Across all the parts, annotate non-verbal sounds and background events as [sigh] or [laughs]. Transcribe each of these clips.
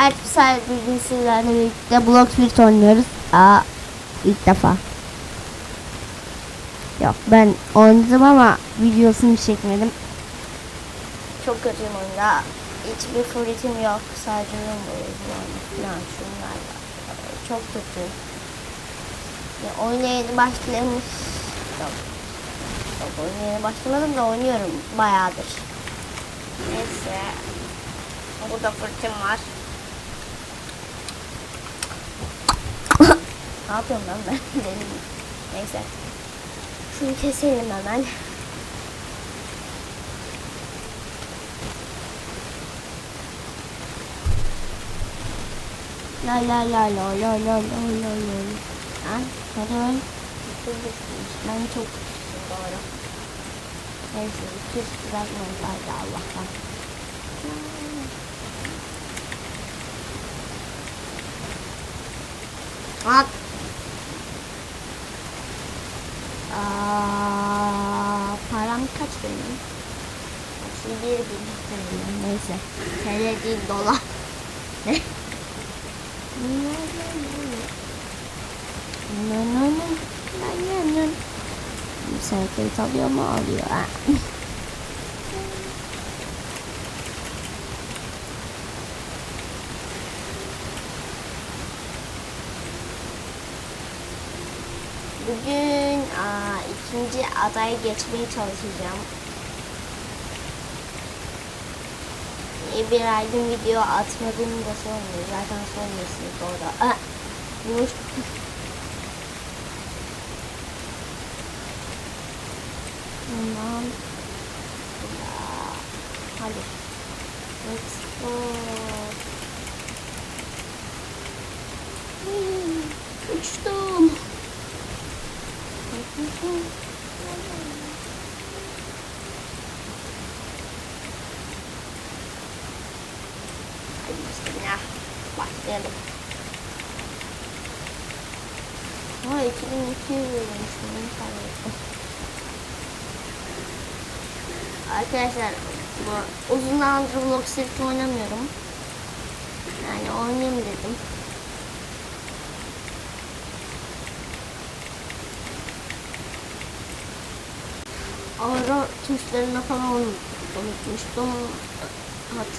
Saat bugün sizlerle birlikte Bloxfield oynuyoruz. Aa ilk defa. Yok ben oynadım ama videosunu çekmedim. Çok kötüyüm oyunda. Hiçbir fıritim yok. Sadece boyuyorum falan şunlarla. Çok kötü. Ya oyuna yeni başlamış. Yok. Yok oyuna yeni başlamadım da oynuyorum bayağıdır. Neyse. Burada fırtın var. Ne yapıyorum lan ben? [laughs] Neyse. Şunu keselim hemen. La la la la la la la la la. Ha? Hadi öl. Ben çok küçüksün doğru. Neyse, küs bırakmayın bari Allah'tan. At. Param kaç benim? Şimdi bir bin TL. Neyse. TL değil dolar. [laughs] Ne? No no no. Serkeri alıyor mu? [laughs] Alıyor. Bugün aa, ikinci adaya geçmeye çalışacağım. İyi bir aydır video atmadığımı da sormuyor. Zaten sormuyorsunuz orada. Aa, vuruş. Tamam. Hadi. Let's go. Uçtum. Hadi bismillah. Başlayalım. Ha 2200 verilmiş. Bunu kaybettim. Arkadaşlar bu uzun zamandır Block Street oynamıyorum. Yani oynayayım dedim. Ara tuşlarına falan unutmuştum. Hat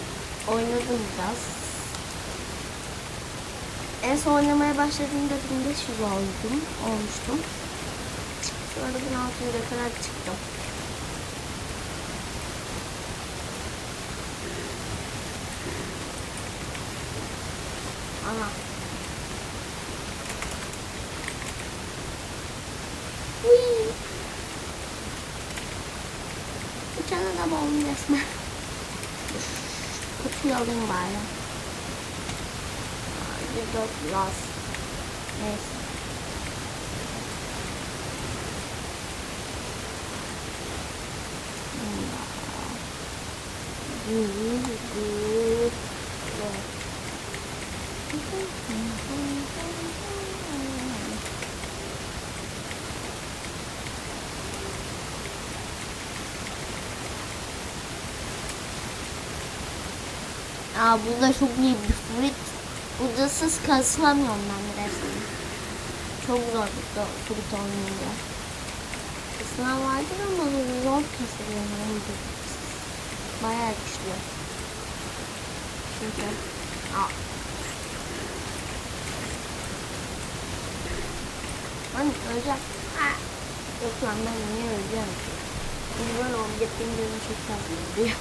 oynadım biraz. En son oynamaya başladığımda 1500 oldum, olmuştum. Sonra 1600'e kadar çıktım. siêu đừng bài không you got lost yes. Good, good. Aa burada çok iyi bir frit. Budasız kasamıyorum ben resmen. Çok zor burada frit oynayınca. Sınav vardır ama zor kasılıyor. yani budasız. Bayağı güçlü. Çünkü Aa. Ben öleceğim. Aa. Yok lan ben niye öleceğim ki? Biz böyle objektin gözü çok fazla oluyor.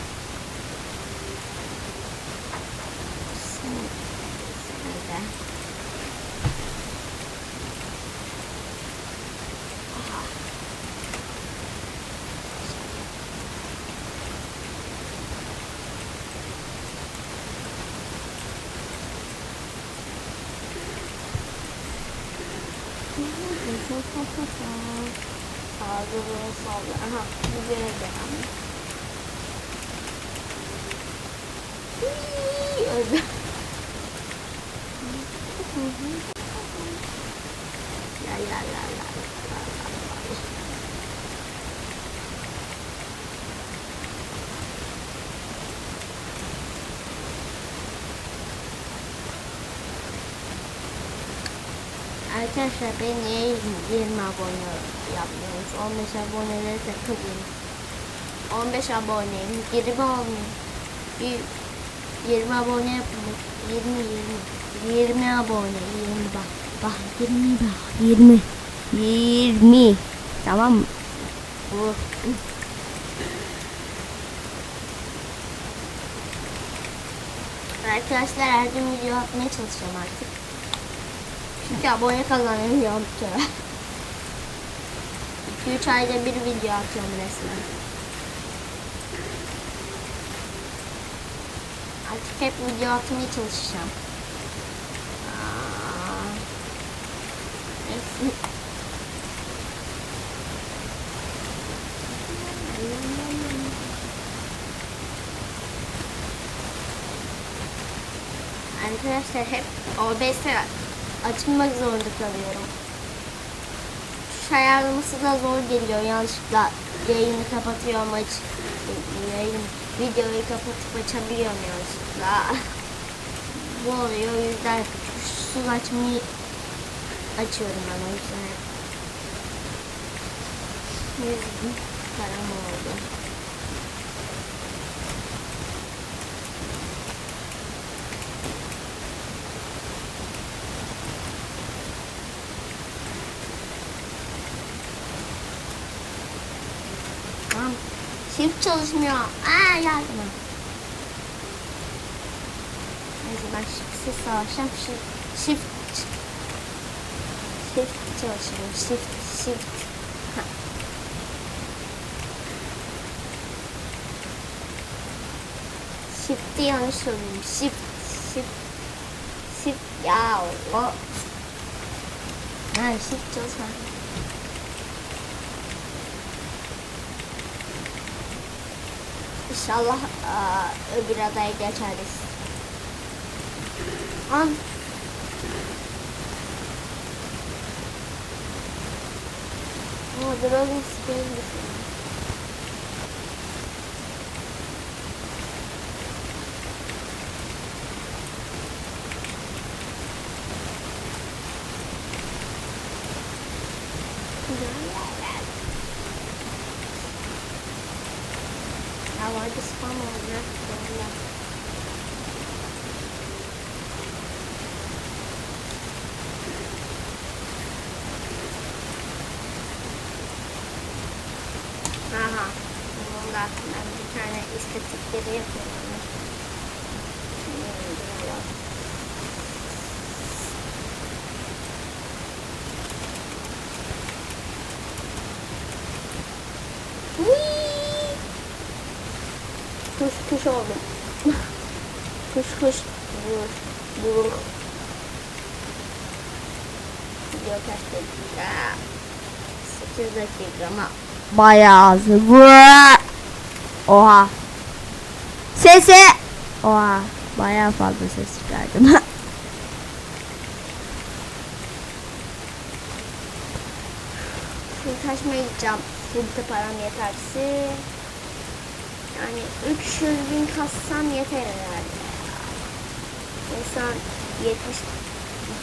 còn nữa không dê giảm ôi lại lại lại Arkadaşlar ben niye 20 abone yapmıyoruz? 15 abonelere takılayım. 15 aboneyim. 20 olmayayım. Bir 20 abone yapalım. 20 20. 20 abone. 20 bak. Bak 20 bak. 20. 20. Tamam? Bu. Arkadaşlar her gün video atmaya çalışacağım artık. Çünkü abone kazanıyorum kere. 2-3 ayda bir video atıyorum resmen. Artık hep video atmaya çalışacağım. Arkadaşlar hep OBS açmak zorunda kalıyorum. Tuş ayarlaması da zor geliyor. Yanlışlıkla yayını kapatıyorum aç yayın videoyu kapatıp açabiliyorum yanlışlıkla. [laughs] Bu oluyor o yüzden tuşsuz açmayı açıyorum ben o yüzden. Param oldu. Tamam. Shift çalışmıyor. Aa yardıma. Neyse ben shiftsiz savaşacağım. Shift, shift. Shift çalışmıyor. Shift, shift. Ha. Shift'i yanlış söyledim. Shift, shift. Shift ya o. Ha shift çalışmıyor. İnşallah aa, öbür adaya geçeriz. An. Ama Dragon Spell düşünüyorum. Havada spam olacak. Valla. Aha. Bunda ben bir tane istatistikleri yapıyorum. Hmm, biraz. Whee! Kuş kuş oldu. kuş kuş. Vur. Vur. Video kaç dakika? 8 dakika ama bayağı az. Vur. Oha. Sesi. Oha. Bayağı fazla ses çıkardım. Full [laughs] taşmaya gideceğim. Full param yeterse. Yani 300 bin kassam yeter herhalde. İnsan 70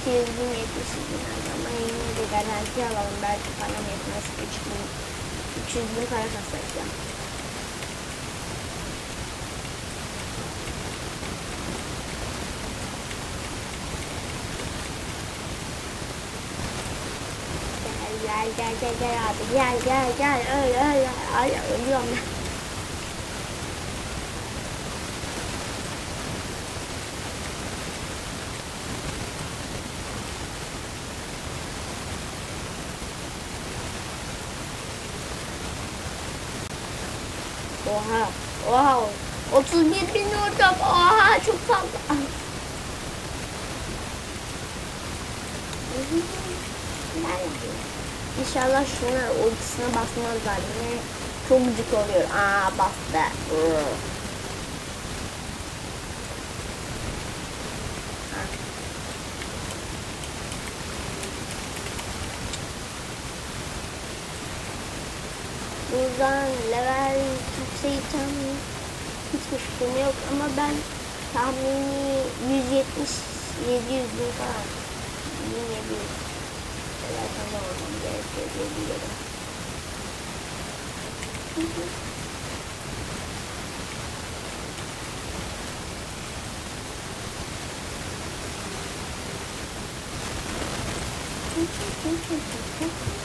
200 bin 70 bin ama yine de garanti alalım. Belki param yetmez. 3 bin 300 bin para kasacağım. Gel gel gel gel abi gel gel gel öl öl ay ölüyorum ben. Oha. Oha. 31 bin ortam. Oha çok fazla. [laughs] İnşallah şuna ultisine basmazlar. Çok gıcık oluyor. Aa bastı. Buradan level kaça gideceğim hiçbir fikrim yok ama ben tahmini 170 700 bin falan 1700 Yakında olmam gerekiyor diye biliyorum. Ay,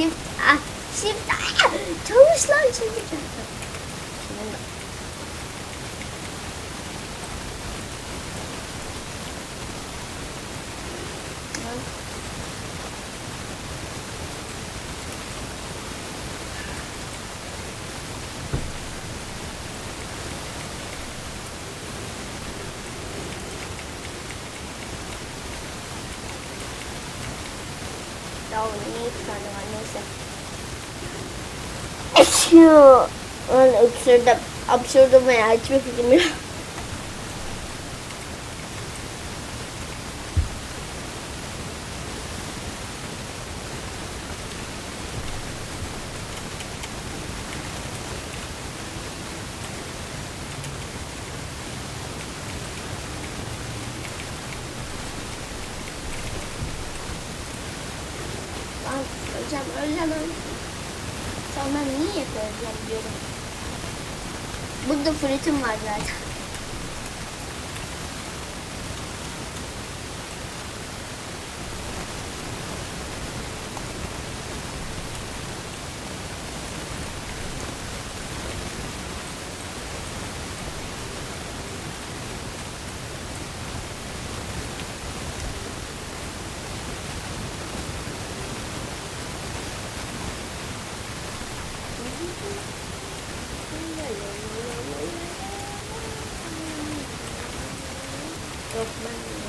shift, uh, shift, ah, two slides. içiyor. Lan öksürdüm. Absürdüm veya içme fikrim yok. Hocam öleceğim. Sonra niye öleceğim diyorum. Burada fritim var zaten. 6만 원.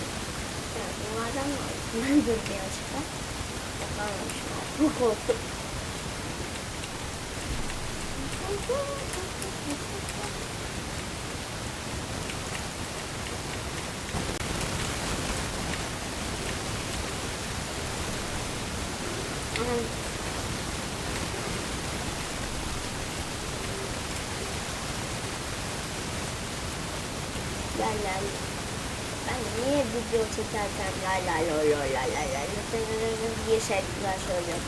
영화당 5만 불 되어지 가? 약간 보 고. Thank you. Video çekerken la la lo la la la la diye şarkılar söylüyorum.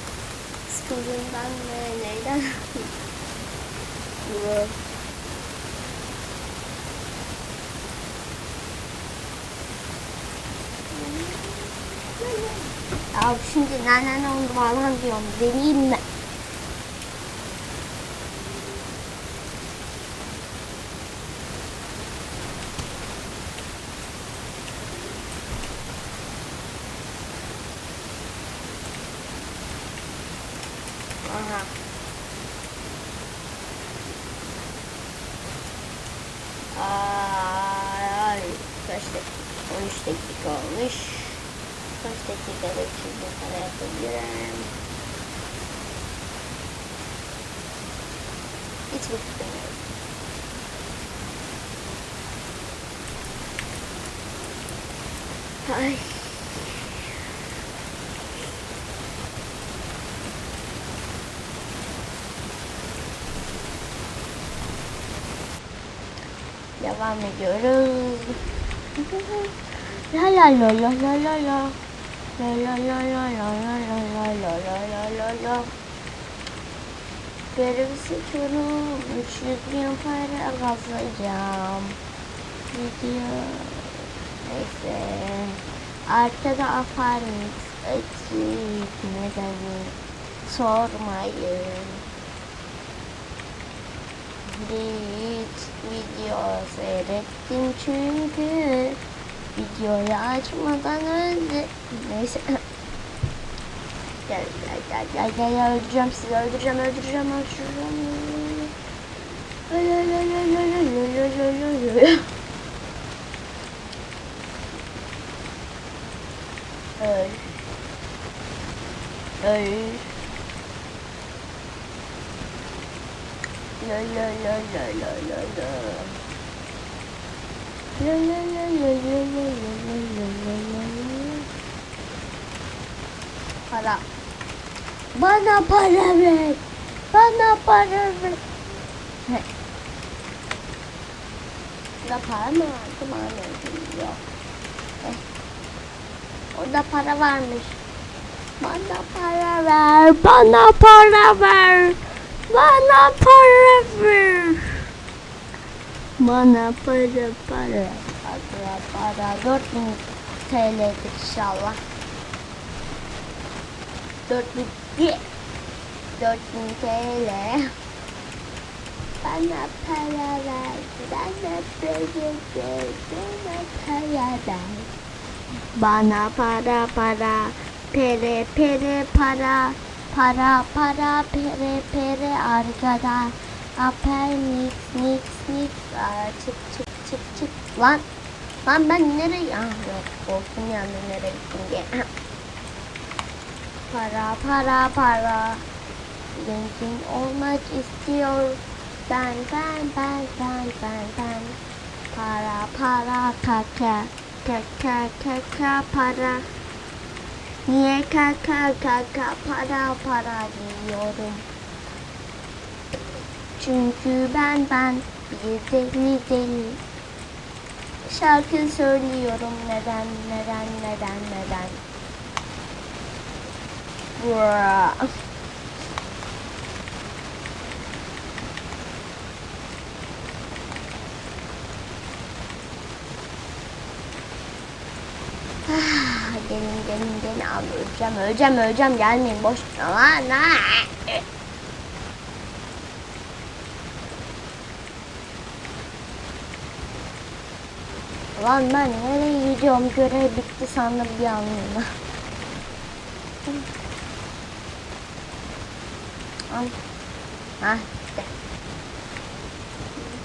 Sıkıldığımdan mı neyden? Bu. Ya şimdi nane oldu falan diyorum. Deliyim mi? Aha. Ay, kaç dakika? 13 dakika olmuş. Kaç dakikada şimdi para yapabilirim? Hiç fikrim yok. Ay. Devam ediyoruz. La la la la la la la. La la la la la la la la la la la la la. Görev seçiyorum. 300 bin para kazanacağım. Video. Neyse. Arkada apartment açık. Nedeni sormayın. Hiç video seyrettim çünkü videoyu açmadan önce neyse gel gel gel gel gel öldüreceğim sizi öldüreceğim öldüreceğim öldüreceğim Öl, öl, öl, öl, öl, öl, öl, öl, öl, öl. Öl. Para ver. Bana para ver. He. Da para mı vardı? Bana yok. Orada para varmış. Bana para ver. Bana para ver. Bana para ver. Bana para para. Para para. 4000 TL'dir inşallah. 4000 bir. 4000 TL. Bana para ver. Bana para ver. Bana para ver. Bana para para. Pere pere para. Para para pere pere arkada. Aper mix mix mix. Aa, çık çık çık çık. Lan. Lan ben nereye? Ah yok. Korktum yani nereye gittim diye. [laughs] Para para para. Zengin olmak istiyor. Ben ben ben ben ben ben. Para para kaka. Kaka kaka para. Niye kaka kaka para para diyorum. Çünkü ben ben bir deli deli. Şarkı söylüyorum neden neden neden neden. Bra. Ah, gelin gelin gelin abi öleceğim öleceğim öleceğim gelmeyin boş lan ha. Lan ben nereye gidiyorum görev bitti sandım bir anlığına. Al. Ha işte.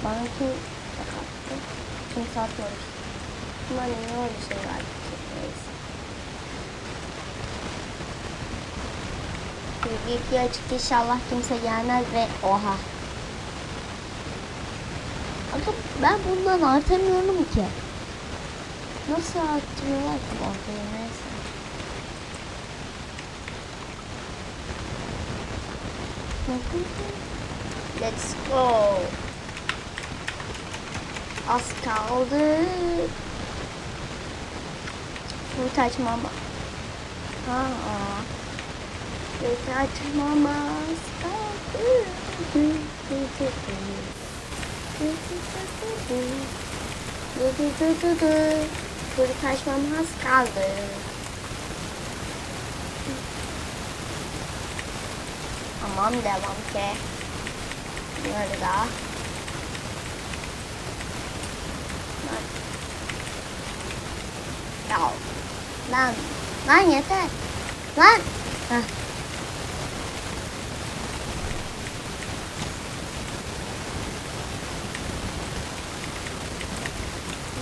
Bana kim sakattı? Kim satmamış? Ama ne öyle şey var ki? Bilgi açık inşallah kimse gelmez ve oha. Aga ben bundan artamıyorum ki. Nasıl arttırıyorlar ki ortaya neyse. Let's go. Az kaldı. Şunu açmam. Ha. Açmam az kaldı. Şunu açmam az kaldı. Tamam devam ki. Bunları da. Ya. Lan. Lan yeter. Lan. Heh.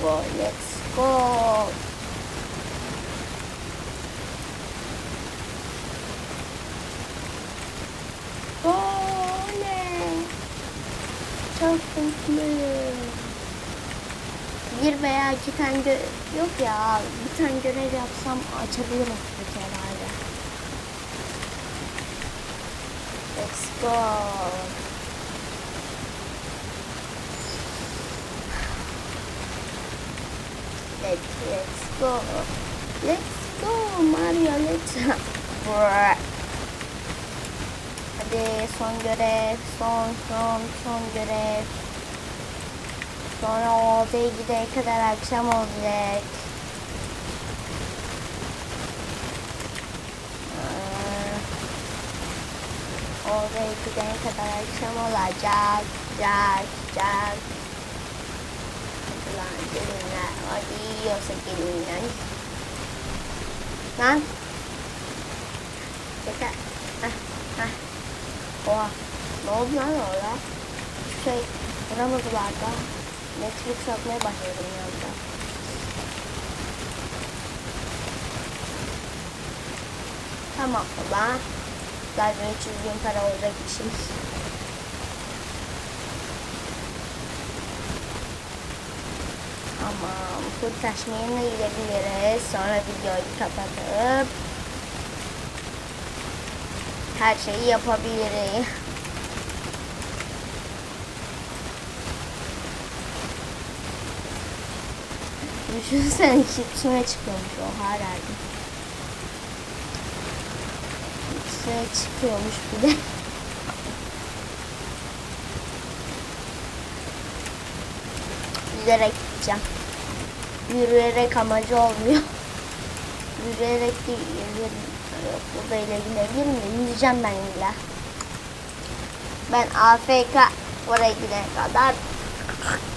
Go, let's go. Oley. Çok mutluyum. Bir veya iki tane yok ya bir tane görev yapsam açabilirim bir herhalde. Let's go. Let's, let's go. Let's go Mario let's. Hadi son görev, son son son görev. Sonra odaya gidene kadar akşam olacak. Ee, Odaya gidene kadar akşam olacak. Cak cak. Hadi lan gelinler. Hadi yiyorsa gelinler. Lan. Yeter. Hah hah. Oha. Ne oldu lan orada? Şey vuramadılar da. Netflix atmaya başladım yanda. Tamam ulan. Zaten 300 bin para olacak işim. Tamam. Full taşmayana gidebiliriz. Sonra videoyu kapatıp her şeyi yapabiliriz. [laughs] Düşünsene çiftime çıkıyormuş o herhalde. üstüne çıkıyormuş bir de. [laughs] Yüzerek gideceğim. Yürüyerek amacı olmuyor. [laughs] Yürüyerek değil. Yok, burada ile gidebilir miyim? Yüzeceğim ben ile. Ben AFK oraya gidene kadar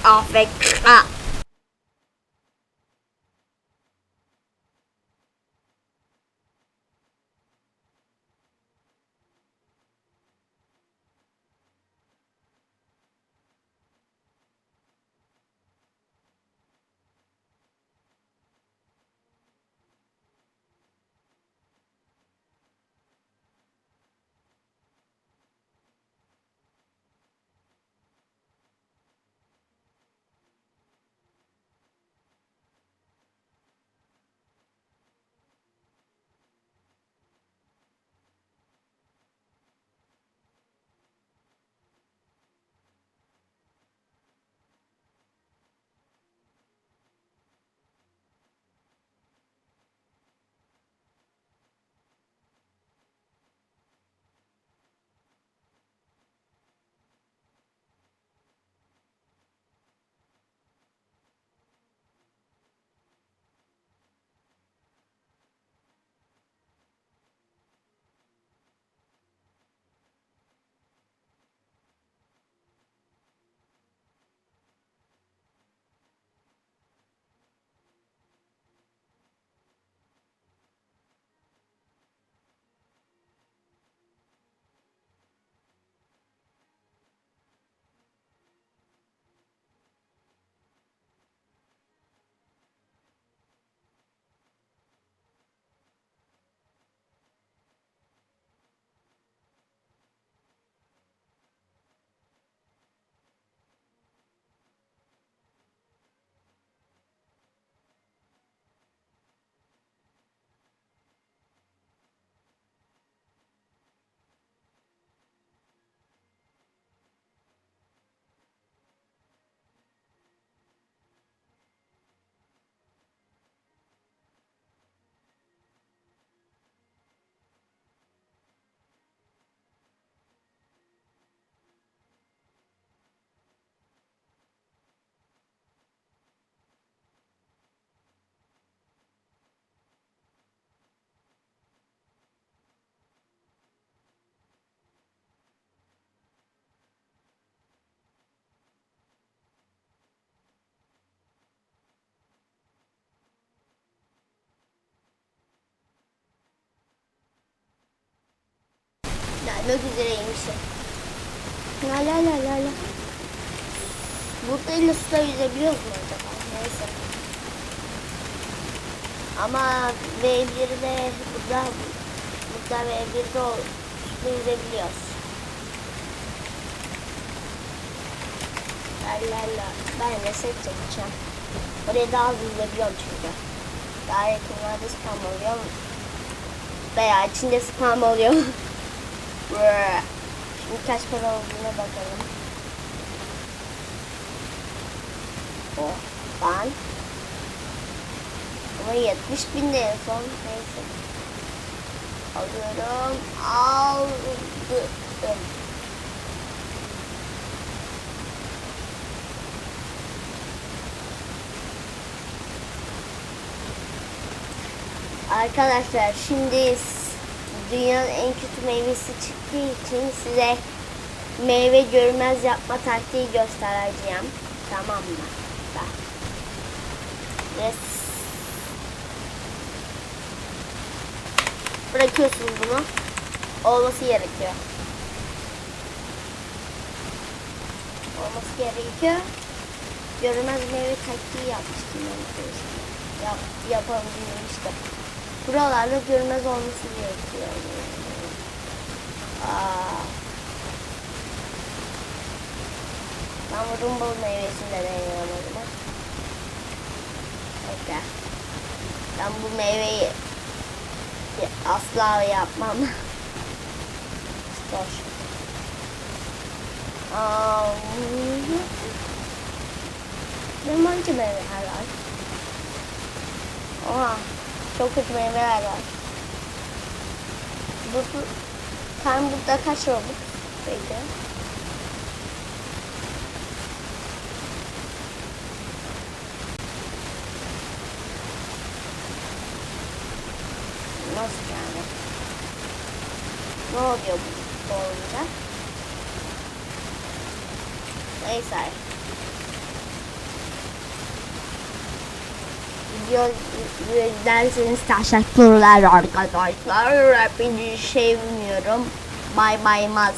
AFK. Gelmek üzereymişim. La la la la la. Burada ile suda yüzebiliyoruz mu acaba? Neyse. Ama V1'de burada burada V1'de o suda yüzebiliyoruz. La la la. Ben reset çekeceğim. Oraya daha hızlı yüzebiliyorum çünkü. Daha yakınlarda spam oluyor. Veya içinde spam oluyor. Şimdi kaç para olduğuna bakalım. Oh, ben. Ama 70 bin de en son. Neyse. Alıyorum. Aldım. Arkadaşlar şimdi dünyanın en kötü meyvesi çıktığı için size meyve görmez yapma taktiği göstereceğim. Tamam mı? Bak. Yes. Bırakıyorsunuz bunu. Olması gerekiyor. Olması gerekiyor. Görünmez meyve taktiği yapmıştım. Yap, yapabilmiştim. Buralarda görünmez olması gerekiyor. Aa. Ben bu rumbal meyvesini de deniyorum o. Ben bu meyveyi asla yapmam. Boş. Aa, Limoncu meyveler var. Oha. Çok kötü meyveler var. Bu, Sen burada kaç olduk? Peki. Nasıl yani? Ne oluyor bu olunca? Neyse. Video izlerseniz teşekkürler arkadaşlar. Hepinizi sevmiyorum. Bay bay maz.